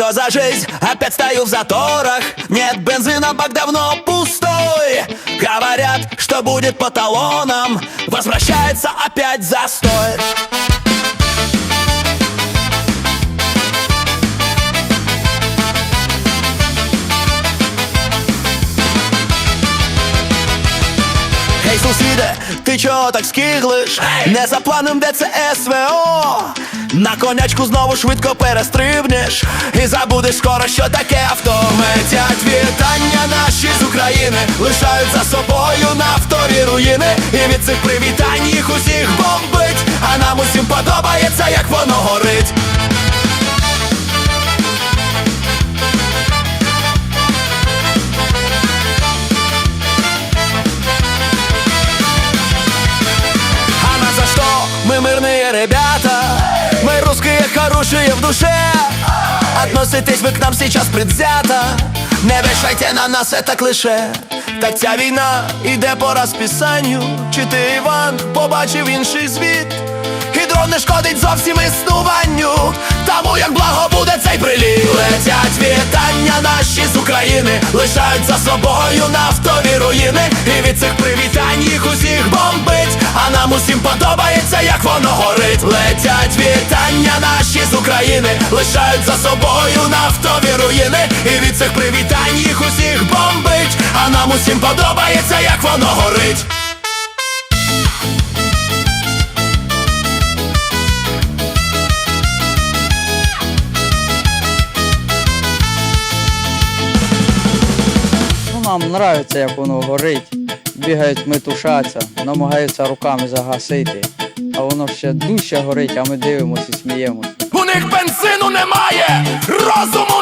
что за жизнь? Опять стою в заторах. Нет бензина, бак давно пустой. Говорят, что будет по талонам. Возвращается опять застой Сусіде, ти чого так скиглиш? Не за планом де це СВО На конячку знову швидко перестрибнеш. І забудеш скоро, що таке авто. Метять вітання наші з України. Лишають за собою нафтові руїни. І від цих привітань їх усіх бомбить. А нам усім подобається, як воно горить Мы мирные ребята Мы русские хорошие в душе Относитесь вы к нам сейчас предвзято Не вішайте на нас це клише Так ця війна іде по розписанню Чи ти, Іван, побачив інший звіт І дрон не шкодить зовсім існуванню Тому як благо буде цей приліт Летять вітання наші з України Лишають за собою нафтові руїни І від цих привітань нам усім подобається, як воно горить. Летять вітання наші з України Лишають за собою нафтові руїни. І від цих привітань їх усіх бомбить. А нам усім подобається, як воно горить. Ну, нам нравиться, як воно горить. Бігають, метушаться, намагаються руками загасити. А воно ще дужче горить, а ми дивимося і сміємося. У них бензину немає, розуму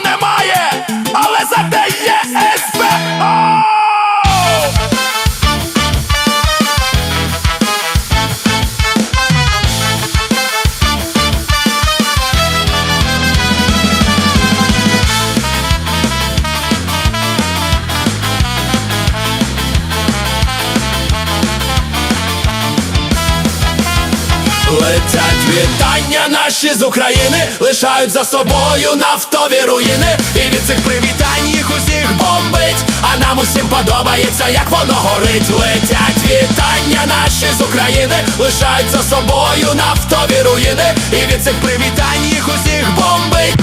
Летять вітання наші з України, лишають за собою нафтові руїни, і від цих привітань їх усіх бомбить. А нам усім подобається, як воно горить. Летять вітання наші з України, лишають за собою нафтові руїни, і від цих привітань їх усіх бомбить.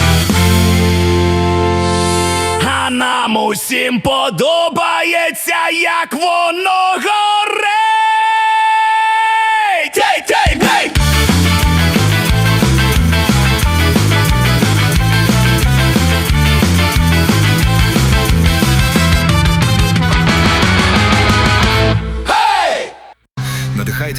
А нам усім подобається, як воно